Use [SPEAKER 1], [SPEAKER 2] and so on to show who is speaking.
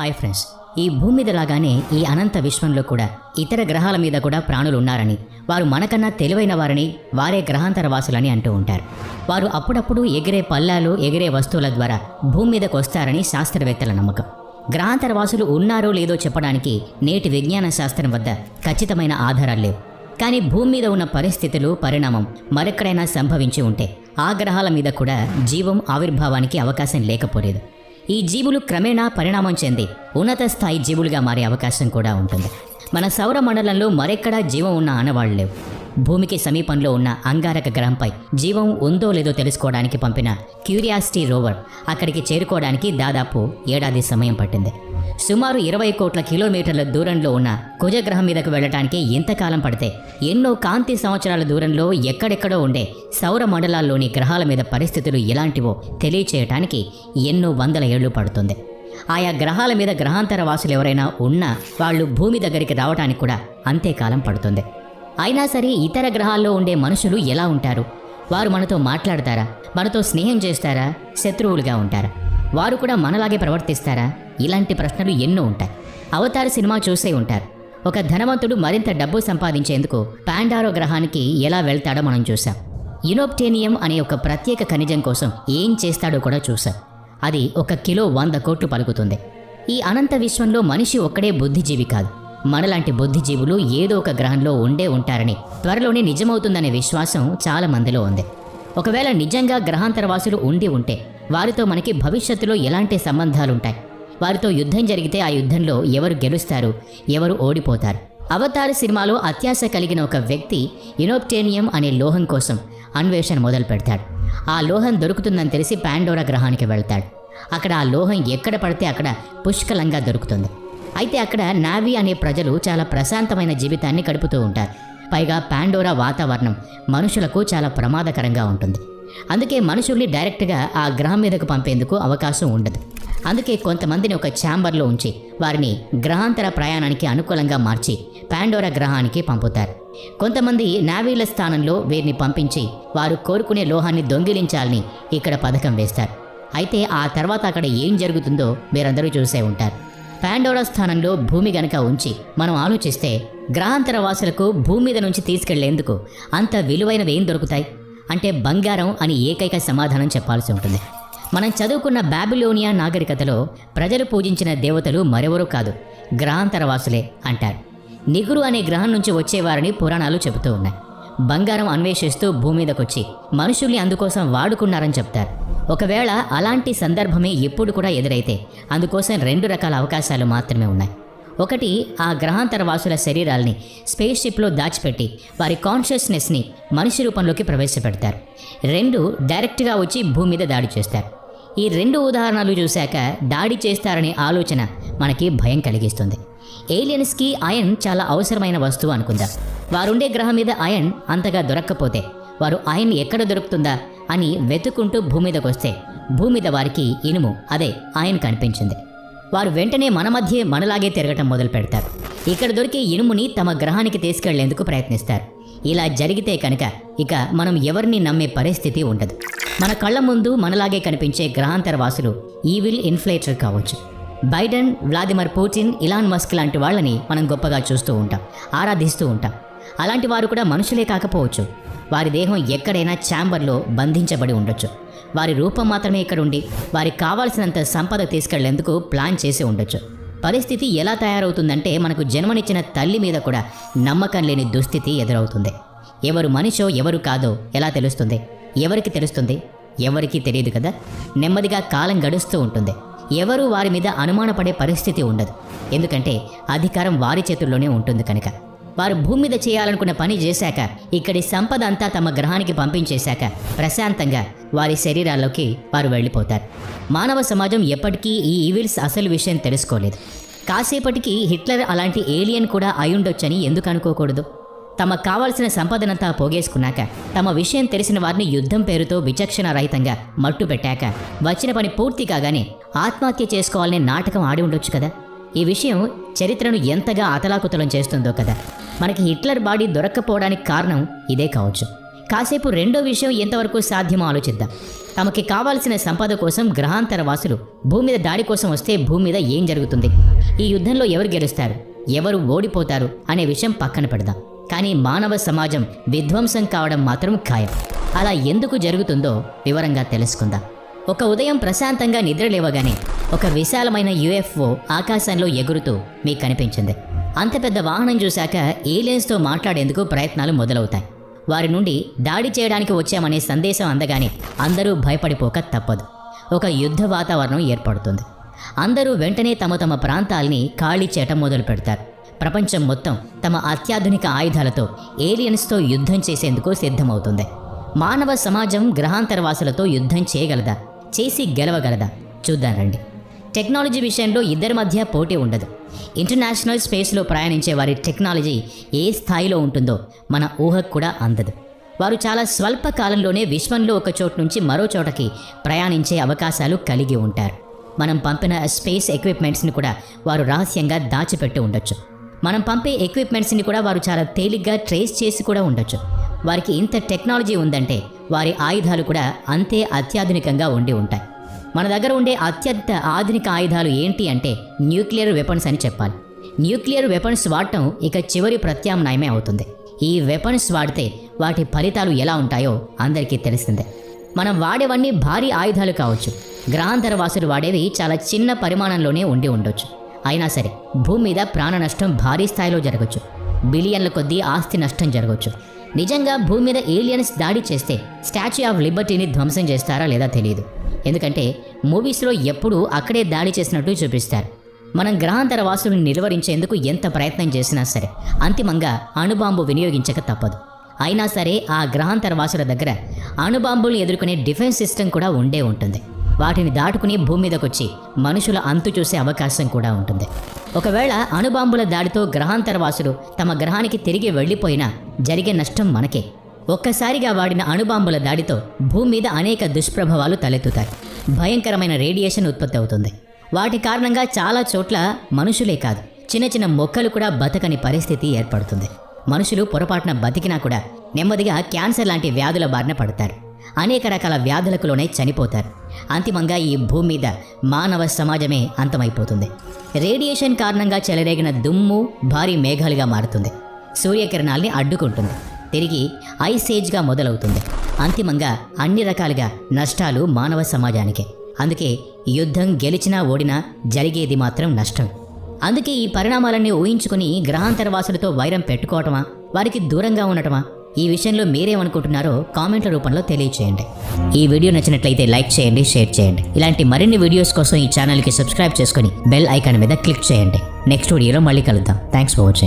[SPEAKER 1] Hi friends ఈ భూమి మీద లాగానే ఈ అనంత విశ్వంలో కూడా ఇతర గ్రహాల మీద కూడా ప్రాణులు ఉన్నారని వారు మనకన్నా తెలివైన వారని వారే గ్రహాంతర వాసులని అంటూ ఉంటారు. వారు అప్పుడప్పుడు ఎగిరే పల్లాలు ఎగిరే వస్తువుల ద్వారా భూమి మీదకు వస్తారని శాస్త్రవేత్తల నమ్మకం. గ్రహాంతర వాసులు ఉన్నారో లేదో చెప్పడానికి నేటి విజ్ఞాన శాస్త్రం వద్ద ఖచ్చితమైన ఆధారాలు లేవు. కానీ భూమి మీద ఉన్న పరిస్థితులు పరిణామం మరెక్కడైనా సంభవించి ఉంటే ఆ గ్రహాల మీద కూడా జీవం ఆవిర్భావానికి అవకాశం లేకపోలేదు. ఈ జీవులు క్రమేణా పరిణామం చెంది ఉన్నత స్థాయి జీవులుగా మారే అవకాశం కూడా ఉంటుంది. మన సౌర మండలంలో మరెక్కడా జీవం ఉన్న ఆనవాళ్ళు లేవు. భూమికి సమీపంలో ఉన్న అంగారక గ్రహంపై జీవం ఉందో లేదో తెలుసుకోవడానికి పంపిన క్యూరియాసిటీ రోవర్ అక్కడికి చేరుకోవడానికి దాదాపు ఏడాది సమయం పట్టింది. సుమారు ఇరవై కోట్ల కిలోమీటర్ల దూరంలో ఉన్న కుజగ్రహం మీదకు వెళ్ళటానికి ఎంతకాలం పడితే ఎన్నో కాంతి సంవత్సరాల దూరంలో ఎక్కడెక్కడో ఉండే సౌర మండలాల్లోని గ్రహాల మీద పరిస్థితులు ఎలాంటివో తెలియచేయటానికి ఎన్నో వందల ఏళ్ళు పడుతుంది. ఆయా గ్రహాల మీద గ్రహాంతర వాసులు ఎవరైనా ఉన్నా వాళ్ళు భూమి దగ్గరికి రావడానికి కూడా అంతే కాలం పడుతుంది. అయినా సరే ఇతర గ్రహాల్లో ఉండే మనుషులు ఎలా ఉంటారు? వారు మనతో మాట్లాడతారా? మనతో స్నేహం చేస్తారా? శత్రువులుగా ఉంటారా? వారు కూడా మనలాగే ప్రవర్తిస్తారా? ఇలాంటి ప్రశ్నలు ఎన్నో ఉంటాయి. అవతార సినిమా చూసే ఉంటారు. ఒక ధనవంతుడు మరింత డబ్బు సంపాదించేందుకు పాండారో గ్రహానికి ఎలా వెళ్తాడో మనం చూసాం యునోప్టేనియం అనే ఒక ప్రత్యేక ఖనిజం కోసం ఏం చేస్తాడో కూడా చూసాం అది ఒక కిలో వంద కోట్లు పలుకుతుంది. ఈ అనంత విశ్వంలో మనిషి ఒక్కడే బుద్ధిజీవి కాదు. మనలాంటి బుద్ధిజీవులు ఏదో ఒక గ్రహంలో ఉండే ఉంటారని త్వరలోనే నిజమవుతుందనే విశ్వాసం చాలా మందిలో ఉంది. ఒకవేళ నిజంగా గ్రహాంతరవాసులు ఉండి ఉంటే వారితో మనకి భవిష్యత్తులో ఎలాంటి సంబంధాలుంటాయి? వారితో యుద్ధం జరిగితే ఆ యుద్ధంలో ఎవరు గెలుస్తారు? ఎవరు ఓడిపోతారు? అవతార సినిమాలో అత్యాశ కలిగిన ఒక వ్యక్తి ఇనోప్టేనియం అనే లోహం కోసం అన్వేషణ మొదలు పెడతాడు. ఆ లోహం దొరుకుతుందని తెలిసి పాండోరా గ్రహానికి వెళ్తాడు. అక్కడ ఆ లోహం ఎక్కడ పడితే అక్కడ పుష్కలంగా దొరుకుతుంది. అయితే అక్కడ నావీ అనే ప్రజలు చాలా ప్రశాంతమైన జీవితాన్ని గడుపుతూ ఉంటారు. పైగా పాండోరా వాతావరణం మనుషులకు చాలా ప్రమాదకరంగా ఉంటుంది. అందుకే మనుషుల్ని డైరెక్ట్గా ఆ గ్రహం మీదకు పంపేందుకు అవకాశం ఉండదు. అందుకే కొంతమందిని ఒక ఛాంబర్లో ఉంచి వారిని గ్రహాంతర ప్రయాణానికి అనుకూలంగా మార్చి పాండోరా గ్రహానికి పంపుతారు. కొంతమంది నావీల స్థానంలో వీరిని పంపించి వారు కోరుకునే లోహాన్ని దొంగిలించాలని ఇక్కడ పథకం వేస్తారు. అయితే ఆ తర్వాత అక్కడ ఏం జరుగుతుందో మీరందరూ చూసే ఉంటారు. పాండోరా స్థానంలో భూమి గనక ఉంచి మనం ఆలోచిస్తే గ్రహాంతర వాసులకు భూమి మీద నుంచి తీసుకెళ్ళేందుకు అంత విలువైనవి ఏం దొరుకుతాయి? అంటే బంగారం అని ఏకైక సమాధానం చెప్పాల్సి ఉంటుంది. మనం చదువుకున్న బాబిలోనియా నాగరికతలో ప్రజలు పూజించిన దేవతలు మరెవరూ కాదు గ్రహాంతర వాసులే అంటారు. నిగురు అనే గ్రహం నుంచి వచ్చేవారని పురాణాలు చెబుతూ ఉన్నాయి. బంగారం అన్వేషిస్తూ భూమి మీదకొచ్చి మనుషుల్ని అందుకోసం వాడుకున్నారని చెప్తారు. ఒకవేళ అలాంటి సందర్భమే ఎప్పుడు కూడా ఎదురైతే అందుకోసం రెండు రకాల అవకాశాలు మాత్రమే ఉన్నాయి. ఒకటి ఆ గ్రహాంతర వాసుల శరీరాల్ని స్పేస్ షిప్లో దాచిపెట్టి వారి కాన్షియస్నెస్ని మనిషి రూపంలోకి ప్రవేశపెడతారు. రెండు డైరెక్ట్గా వచ్చి భూమి మీద దాడి చేస్తారు. ఈ రెండు ఉదాహరణలు చూశాక దాడి చేస్తారనే ఆలోచన మనకి భయం కలిగిస్తుంది. ఏలియన్స్కి అయన్ చాలా అవసరమైన వస్తువు అనుకుందాం. వారుండే గ్రహం మీద అయన్ అంతగా దొరక్కపోతే వారు అయన్ ఎక్కడ దొరుకుతుందా అని వెతుకుంటూ భూమి మీదకి వస్తే భూమి మీద వారికి ఇనుము అదే అయన్ కనిపించింది. వారు వెంటనే మన మధ్య మనలాగే తిరగటం మొదలు పెడతారు. ఇక్కడ దొరికే ఇనుముని తమ గ్రహానికి తీసుకెళ్ళేందుకు ప్రయత్నిస్తారు. ఇలా జరిగితే కనుక ఇక మనం ఎవరిని నమ్మే పరిస్థితి ఉండదు. మన కళ్ళ ముందు మనలాగే కనిపించే గ్రహాంతర వాసులు ఈవిల్ ఇన్ఫ్లేటర్ కావచ్చు. Biden Vladimir Putin Elon Musk లాంటి వాళ్ళని మనం గొప్పగా చూస్తూ ఉంటాం ఆరాధిస్తూ ఉంటాం. అలాంటి వారు కూడా మనుషులే కాకపోవచ్చు. వారి దేహం ఎక్కడైనా ఛాంబర్లో బంధించబడి ఉండొచ్చు. వారి రూపం మాత్రమే ఇక్కడ ఉండి వారికి కావాల్సినంత సంపద తీసుకెళ్ళేందుకు ప్లాన్ చేసి ఉండొచ్చు. పరిస్థితి ఎలా తయారవుతుందంటే మనకు జన్మనిచ్చిన తల్లి మీద కూడా నమ్మకం లేని దుస్థితి ఎదురవుతుంది. ఎవరు మనిషో ఎవరు కాదో ఎలా తెలుస్తుంది? ఎవరికి తెలుస్తుంది? ఎవరికీ తెలియదు కదా? నెమ్మదిగా కాలం గడుస్తూ ఉంటుంది. ఎవరు వారి మీద అనుమానపడే పరిస్థితి ఉండదు. ఎందుకంటే అధికారం వారి చేతుల్లోనే ఉంటుంది కనుక. వారు భూమి మీద చేయాలనుకున్న పని చేశాక ఇక్కడి సంపద అంతా తమ గ్రహానికి పంపించేశాక ప్రశాంతంగా వారి శరీరాల్లోకి వారు వెళ్ళిపోతారు. మానవ సమాజం ఎప్పటికీ ఈ ఈవిల్స్ అసలు విషయం తెలుసుకోలేదు. కాసేపటికి హిట్లర్ అలాంటి ఏలియన్ కూడా అయ్యుండొచ్చని ఎందుకు అనుకోకూడదు? తమకు కావాల్సిన సంపదనంతా పోగేసుకున్నాక తమ విషయం తెలిసిన వారిని యుద్ధం పేరుతో విచక్షణ రహితంగా మట్టు పెట్టాక వచ్చిన పని పూర్తి కాగానే ఆత్మహత్య చేసుకోవాలనే నాటకం ఆడి ఉండొచ్చు కదా? ఈ విషయం చరిత్రను ఎంతగా అతలాకుతలం చేస్తుందో కదా? మనకి హిట్లర్ బాడీ దొరక్కపోవడానికి కారణం ఇదే కావచ్చు. కాసేపు రెండో విషయం ఎంతవరకు సాధ్యమో ఆలోచిద్దాం. తమకి కావాల్సిన సంపద కోసం గ్రహాంతర వాసులు భూమి మీద దాడి కోసం వస్తే భూమి మీద ఏం జరుగుతుంది? ఈ యుద్ధంలో ఎవరు గెలుస్తారు? ఎవరు ఓడిపోతారు? అనే విషయం పక్కన పెడదాం. కానీ మానవ సమాజం విధ్వంసం కావడం మాత్రం ఖాయం. అలా ఎందుకు జరుగుతుందో వివరంగా తెలుసుకుందాం. ఒక ఉదయం ప్రశాంతంగా నిద్రలేవగానే ఒక విశాలమైన యుఎఫ్ఓ ఆకాశంలో ఎగురుతూ మీకు కనిపించింది. అంత పెద్ద వాహనం చూశాక ఏలియన్స్తో మాట్లాడేందుకు ప్రయత్నాలు మొదలవుతాయి. వారి నుండి దాడి చేయడానికి వచ్చామనే సందేశం అందగానే అందరూ భయపడిపోక తప్పదు. ఒక యుద్ధ వాతావరణం ఏర్పడుతుంది. అందరూ వెంటనే తమ తమ ప్రాంతాల్ని ఖాళీ చేయటం మొదలు పెడతారు. ప్రపంచం మొత్తం తమ అత్యాధునిక ఆయుధాలతో ఏలియన్స్తో యుద్ధం చేసేందుకు సిద్ధమవుతుంది. మానవ సమాజం గ్రహాంతరవాసులతో యుద్ధం చేయగలదా? చేసి గెలవగలదా? చూద్దాం రండి. టెక్నాలజీ విషయంలో ఇద్దరి మధ్య పోటీ ఉండదు. ఇంటర్నేషనల్ స్పేస్లో ప్రయాణించే వారి టెక్నాలజీ ఏ స్థాయిలో ఉంటుందో మన ఊహకు కూడా అందదు. వారు చాలా స్వల్ప కాలంలోనే విశ్వంలో ఒక చోటు నుంచి మరో చోటకి ప్రయాణించే అవకాశాలు కలిగి ఉంటారు. మనం పంపిన స్పేస్ ఎక్విప్మెంట్స్ని కూడా వారు రహస్యంగా దాచిపెట్టి ఉండొచ్చు. మనం పంపే ఎక్విప్మెంట్స్ని కూడా వారు చాలా తేలిగ్గా ట్రేస్ చేసి కూడా ఉండొచ్చు. వారికి ఇంత టెక్నాలజీ ఉందంటే వారి ఆయుధాలు కూడా అంతే అత్యాధునికంగా ఉండి ఉంటాయి. మన దగ్గర ఉండే అత్యంత ఆధునిక ఆయుధాలు ఏంటి అంటే న్యూక్లియర్ వెపన్స్ అని చెప్పాలి. న్యూక్లియర్ వెపన్స్ వాడటం ఇక చివరి ప్రత్యామ్నాయమే అవుతుంది. ఈ వెపన్స్ వాడితే వాటి ఫలితాలు ఎలా ఉంటాయో అందరికీ తెలిసిందే మనం వాడేవన్నీ భారీ ఆయుధాలు కావచ్చు. గ్రహాంతర వాసులు వాడేవి చాలా చిన్న పరిమాణంలోనే ఉండి ఉండొచ్చు. అయినా సరే భూమి మీద ప్రాణ నష్టం భారీ స్థాయిలో జరగచ్చు. బిలియన్ల కొద్దీ ఆస్తి నష్టం జరగవచ్చు నిజంగా భూమి మీద ఏలియన్స్ దాడి చేస్తే స్టాచ్యూ ఆఫ్ లిబర్టీని ధ్వంసం చేస్తారా లేదా తెలియదు ఎందుకంటే మూవీస్లో ఎప్పుడూ అక్కడే దాడి చేసినట్టు చూపిస్తారు. మనం గ్రహాంతర వాసులను నిర్వహించేందుకు ఎంత ప్రయత్నం చేసినా సరే అంతిమంగా అణుబాంబు వినియోగించక తప్పదు. అయినా సరే ఆ గ్రహాంతర వాసుల దగ్గర అణుబాంబులు ఎదుర్కొనే డిఫెన్స్ సిస్టమ్ కూడా ఉండే ఉంటుంది. వాటిని దాటుకుని భూమి మీదకొచ్చి మనుషుల అంతు చూసే అవకాశం కూడా ఉంటుంది. ఒకవేళ అణుబాంబుల దాడితో గ్రహాంతర వాసులు తమ గ్రహానికి తిరిగి వెళ్ళిపోయినా జరిగే నష్టం మనకే. ఒక్కసారిగా వాడిన అణుబాంబుల దాడితో భూమి మీద అనేక దుష్ప్రభావాలు తలెత్తుతాయి. భయంకరమైన రేడియేషన్ ఉత్పత్తి అవుతుంది. వాటి కారణంగా చాలా చోట్ల మనుషులే కాదు చిన్న చిన్న మొక్కలు కూడా బతకని పరిస్థితి ఏర్పడుతుంది. మనుషులు పొరపాటున బతికినా కూడా నెమ్మదిగా క్యాన్సర్ లాంటి వ్యాధుల బారిన పడతారు. అనేక రకాల వ్యాధులకు లోనే చనిపోతారు. అంతిమంగా ఈ భూమి మీద మానవ సమాజమే అంతమైపోతుంది. రేడియేషన్ కారణంగా చెలరేగిన దుమ్ము భారీ మేఘాలుగా మారుతుంది. సూర్యకిరణాల్ని అడ్డుకుంటుంది. తిరిగి ఐస్ ఏజ్గా మొదలవుతుంది. అంతిమంగా అన్ని రకాలుగా నష్టాలు మానవ సమాజానికే. అందుకే యుద్ధం గెలిచినా ఓడినా జరిగేది మాత్రం నష్టం. అందుకే ఈ పరిణామాలన్నీ ఊహించుకుని గ్రహాంతర వాసులతో వైరం పెట్టుకోవటమా? వారికి దూరంగా ఉండటమా? ఈ విషయంలో మీరేమనుకుంటున్నారో కామెంట్ల రూపంలో తెలియచేయండి. ఈ వీడియో నచ్చినట్లయితే లైక్ చేయండి షేర్ చేయండి. ఇలాంటి మరిన్ని వీడియోస్ కోసం ఈ ఛానల్కి సబ్స్క్రైబ్ చేసుకొని బెల్ ఐకాన్ మీద క్లిక్ చేయండి. నెక్స్ట్ వీడియోలో మళ్ళీ కలుద్దాం. Thanks for watching.